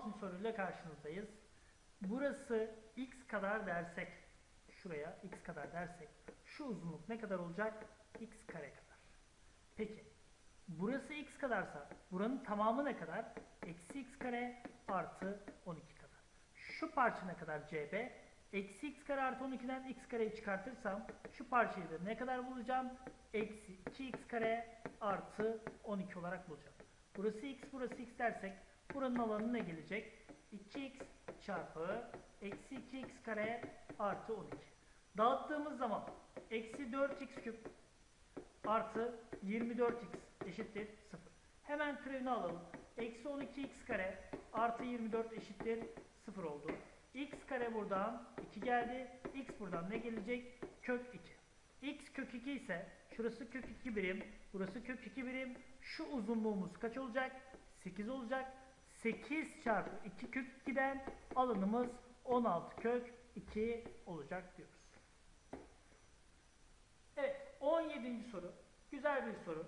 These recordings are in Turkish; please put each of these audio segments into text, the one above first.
16. soruyla karşınızdayız. Burası x kadar dersek, şuraya x kadar dersek, şu uzunluk ne kadar olacak? x kare kadar. Peki, burası x kadarsa, buranın tamamı ne kadar? Eksi x kare artı 12 kadar. Şu parça ne kadar cb? Eksi x kare artı 12'den x kareyi çıkartırsam, şu parçayı da ne kadar bulacağım? Eksi 2x kare artı 12 olarak bulacağım. Burası x, burası x dersek, buranın alanı ne gelecek? 2x çarpı eksi 2x kare artı 12. Dağıttığımız zaman eksi 4x küp artı 24x eşittir 0. Hemen türevini alalım. Eksi 12x kare artı 24 eşittir 0 oldu. x kare buradan 2 geldi. x buradan ne gelecek? Kök 2. x kök 2 ise şurası kök 2 birim, burası kök 2 birim. Şu uzunluğumuz kaç olacak? 8 olacak. 8 çarpı 2 kök 2'den alanımız 16 kök 2 olacak diyoruz. Evet 17. soru. Güzel bir soru.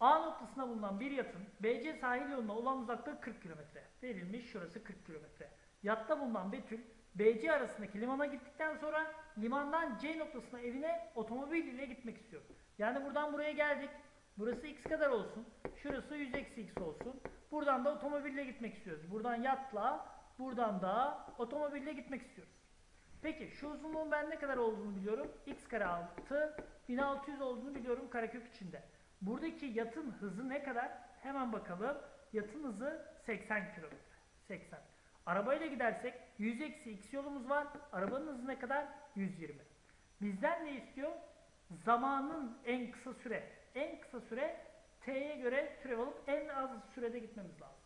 A noktasına bulunan bir yatın BC sahil yoluna olan uzaklığı 40 kilometre. Verilmiş şurası 40 kilometre. Yatta bulunan Betül BC arasındaki limana gittikten sonra limandan C noktasına evine otomobil ile gitmek istiyor. Yani buradan buraya geldik. Burası x kadar olsun. Şurası 100 eksi x olsun. Buradan da otomobille gitmek istiyoruz. Buradan yatla, buradan da otomobille gitmek istiyoruz. Peki şu uzunluğun ben ne kadar olduğunu biliyorum. x kare artı 1600 olduğunu biliyorum karekök içinde. Buradaki yatın hızı ne kadar? Hemen bakalım. Yatın hızı 80 km. 80. Arabayla gidersek 100 eksi x yolumuz var. Arabanın hızı ne kadar? 120. Bizden ne istiyor? Zamanın en kısa süre. En kısa süre t'ye göre türev alıp en az sürede gitmemiz lazım.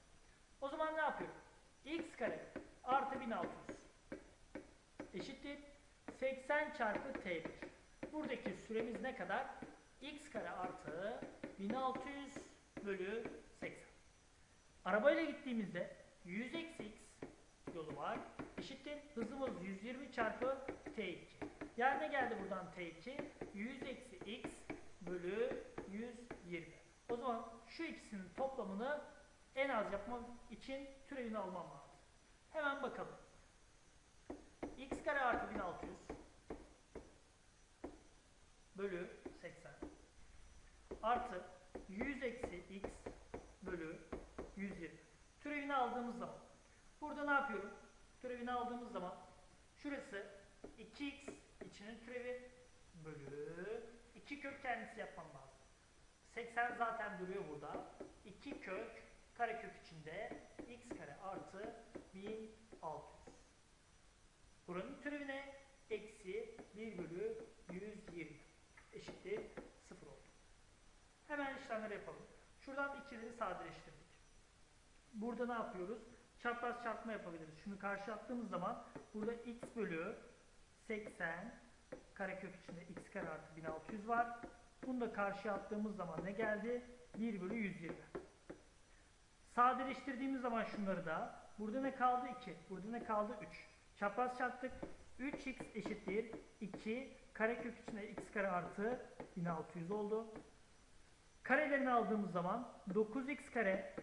O zaman ne yapıyorum? x kare artı 1600 eşittir 80 çarpı t1. Buradaki süremiz ne kadar? x kare artı 1600 bölü 80. Arabayla gittiğimizde 100 eksi x yolu var. Eşittir hızımız 120 çarpı t2. Yani ne geldi buradan t2? 100 eksi x bölü 120. O zaman şu toplamını en az yapmam için türevini almam lazım. Hemen bakalım. x kare artı 1600 bölü 80 artı 100 eksi x bölü 120. Türevini aldığımız zaman burada ne yapıyorum? Türevini aldığımız zaman şurası 2x içinin türevi bölü 2 kök kendisi yapmam lazım. 80 zaten duruyor burada. 2 kök karekök içinde x kare artı 1600. Buranın türevi ne? Eksi 1 bölü 120 eşittir 0 oldu. Hemen işlemleri yapalım. Şuradan ikileri sadeleştirdik. Burada ne yapıyoruz? Çapraz çarpma yapabiliriz. Şunu karşı attığımız zaman burada x bölü 80 karekök içinde x kare artı 1600 var. Bunu da karşıya attığımız zaman ne geldi? 1 bölü 120. Sadeleştirdiğimiz zaman şunları da burada ne kaldı? 2. Burada ne kaldı? 3. Çapraz çarptık. 3x eşittir 2 karekök içinde x kare artı 1600 oldu. Karelerini aldığımız zaman 9x kare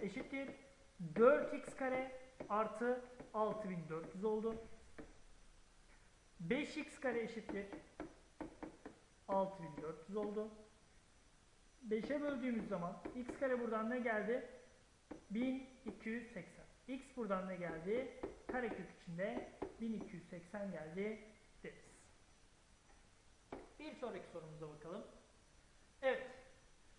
eşittir 4x kare artı 6400 oldu. 5x kare eşittir 6400 oldu. 5'e böldüğümüz zaman x kare buradan ne geldi? 1280. x buradan ne geldi? Karekök içinde 1280 geldi deriz. Bir sonraki sorumuza bakalım. Evet.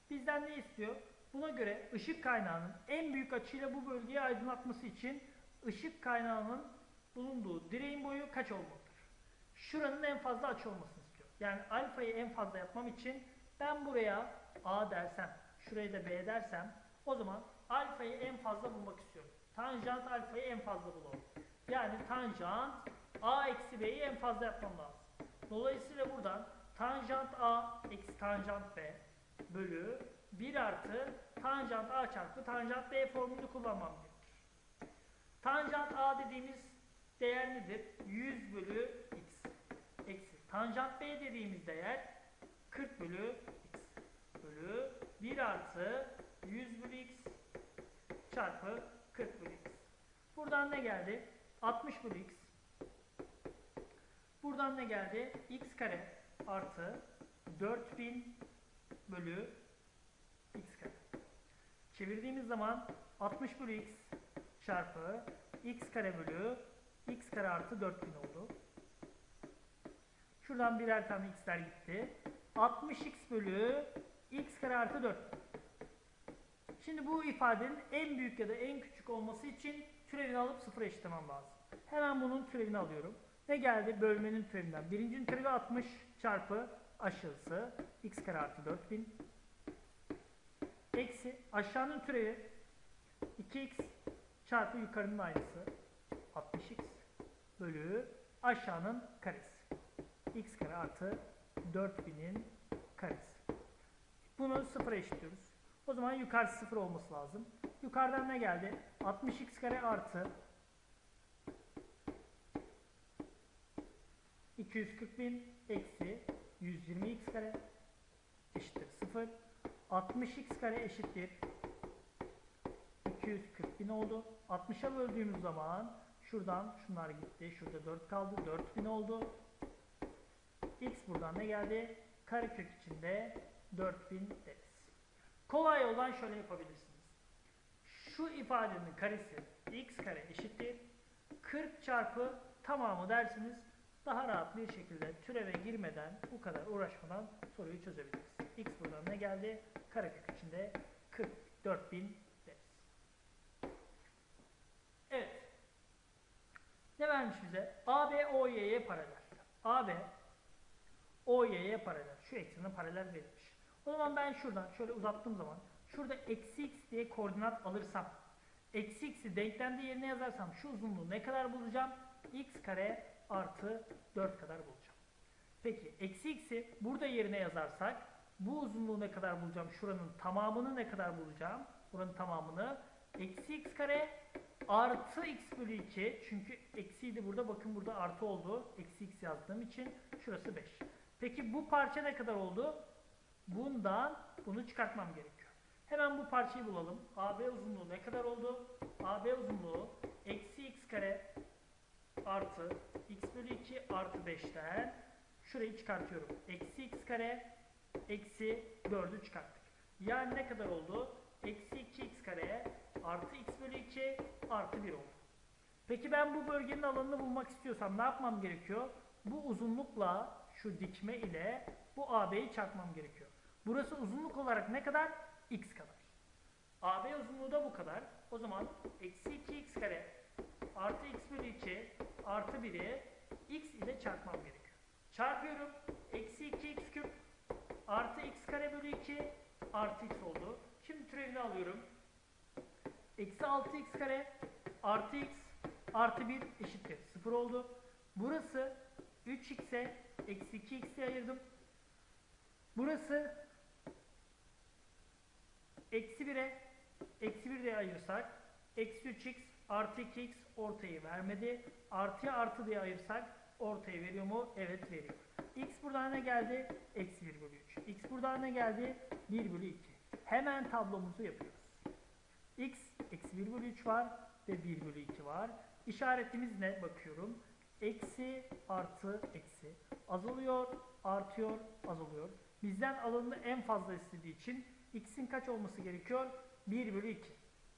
Bizden ne istiyor? Buna göre ışık kaynağının en büyük açıyla bu bölgeyi aydınlatması için ışık kaynağının bulunduğu direğin boyu kaç olmalıdır? Şuranın en fazla açı istiyor. Yani alfayı en fazla yapmam için ben buraya A dersem, şuraya da B dersem o zaman alfayı en fazla bulmak istiyorum. Tanjant alfayı en fazla bulalım. Yani tanjant A eksi B'yi en fazla yapmam lazım. Dolayısıyla buradan tanjant A eksi tanjant B bölü 1 artı tanjant A çarpı tanjant B formülünü kullanmam gerekir. Tanjant A dediğimiz değer nedir? 100 bölü x. Tanjant B dediğimiz değer 40 bölü x. Bölü 1 artı 100 bölü x çarpı 40 bölü x. Buradan ne geldi? 60 bölü x. Buradan ne geldi? x kare artı 4000 bölü x kare. Çevirdiğimiz zaman 60 bölü x çarpı x kare bölü x kare artı 4000 oldu. Şuradan birer tane x'ler gitti. 60x bölü x kare artı 4. Şimdi bu ifadenin en büyük ya da en küçük olması için türevini alıp sıfıra eşitlemem lazım. Hemen bunun türevini alıyorum. Ne geldi? Bölmenin türevinden. Birincinin türevi 60 çarpı aşağısı x kare artı 4000 eksi aşağının türevi 2x çarpı yukarının aynısı 60x bölü aşağının karesi x kare artı 4000'in karesi. Bunu sıfıra eşitliyoruz. O zaman yukarısı sıfır olması lazım. Yukarıdan ne geldi? 60x kare artı 240 bin eksi 120x kare eşittir 0. 60x kare eşittir 240 bin oldu. 60'a böldüğümüz zaman şuradan şunlar gitti. Şurada 4 kaldı. 4000 oldu. X buradan ne geldi? Karekök içinde 4000 deriz. Kolay yoldan şöyle yapabilirsiniz. Şu ifadenin karesi x kare eşittir. 40 çarpı tamamı dersiniz. Daha rahat bir şekilde türeve girmeden bu kadar uğraşmadan soruyu çözebiliriz. x buradan ne geldi? Karekök içinde 44000 deriz. Evet. Ne vermiş bize? AB OY'ye paralel. AB OY'ye paralel. Şu eksene paralel verilmiş. O zaman ben şuradan şöyle uzattığım zaman şurada eksi x diye koordinat alırsam eksi x'i denklemde yerine yazarsam şu uzunluğu ne kadar bulacağım? x kare artı 4 kadar bulacağım. Peki eksi x'i burada yerine yazarsak bu uzunluğu ne kadar bulacağım? Şuranın tamamını ne kadar bulacağım? Buranın tamamını eksi x kare artı x bölü 2 çünkü eksiydi burada bakın burada artı oldu. Eksi x yazdığım için şurası 5. Peki bu parça ne kadar oldu? Bundan bunu çıkartmam gerekiyor. Hemen bu parçayı bulalım. AB uzunluğu ne kadar oldu? AB uzunluğu eksi x kare artı x bölü 2 artı 5'ten şurayı çıkartıyorum. Eksi x kare eksi 4'ü çıkarttık. Yani ne kadar oldu? Eksi 2x kare artı x bölü 2 artı 1 oldu. Peki ben bu bölgenin alanını bulmak istiyorsam ne yapmam gerekiyor? Bu uzunlukla şu dikme ile bu AB'yi çarpmam gerekiyor. Burası uzunluk olarak ne kadar? X kadar. AB uzunluğu da bu kadar. O zaman eksi 2x kare artı x bölü 2 artı 1'i x ile çarpmam gerekiyor. Çarpıyorum. Eksi 2x küp artı x kare bölü 2 artı x oldu. Şimdi türevini alıyorum. Eksi 6x kare artı x artı 1 eşittir 0 oldu. Burası 3x'e eksi 2x'e ayırdım. Burası eksi 1'e eksi 1 diye ayırsak eksi 3x artı 2x ortayı vermedi. Artıya artı diye ayırsak ortayı veriyor mu? Evet veriyor. x buradan ne geldi? Eksi 1 bölü 3. x buradan ne geldi? 1 bölü 2. Hemen tablomuzu yapıyoruz. x eksi 1 bölü 3 var ve 1 bölü 2 var. İşaretimiz ne? Bakıyorum. Eksi artı eksi. Azalıyor, artıyor, azalıyor. Bizden alanını en fazla istediği için x'in kaç olması gerekiyor? 1 bölü 2.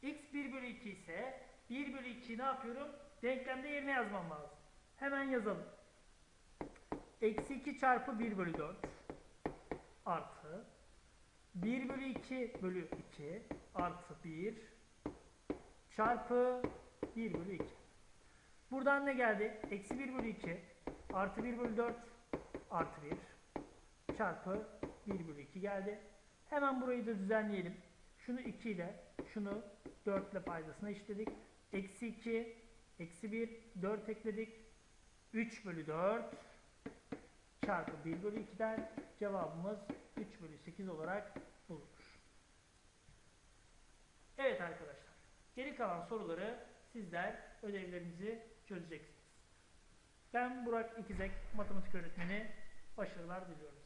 x 1 bölü 2 ise 1 bölü 2'yi ne yapıyorum? Denklemde yerine yazmam lazım. Hemen yazalım. Eksi 2 çarpı 1 bölü 4 artı 1 bölü 2 bölü 2 artı 1 çarpı 1 bölü 2. Buradan ne geldi? Eksi 1 bölü 2 artı 1 bölü 4 artı 1 çarpı 1 bölü 2 geldi. Hemen burayı da düzenleyelim. Şunu 2 ile şunu 4 ile paydasına işledik. Eksi 2 eksi 1 4 ekledik. 3 bölü 4 çarpı 1 bölü 2'den cevabımız 3 bölü 8 olarak bulunur. Evet arkadaşlar. Geri kalan soruları sizler ödevlerinizi çözeceksiniz. Ben Burak İkizek, matematik öğretmeni. Başarılar diliyorum.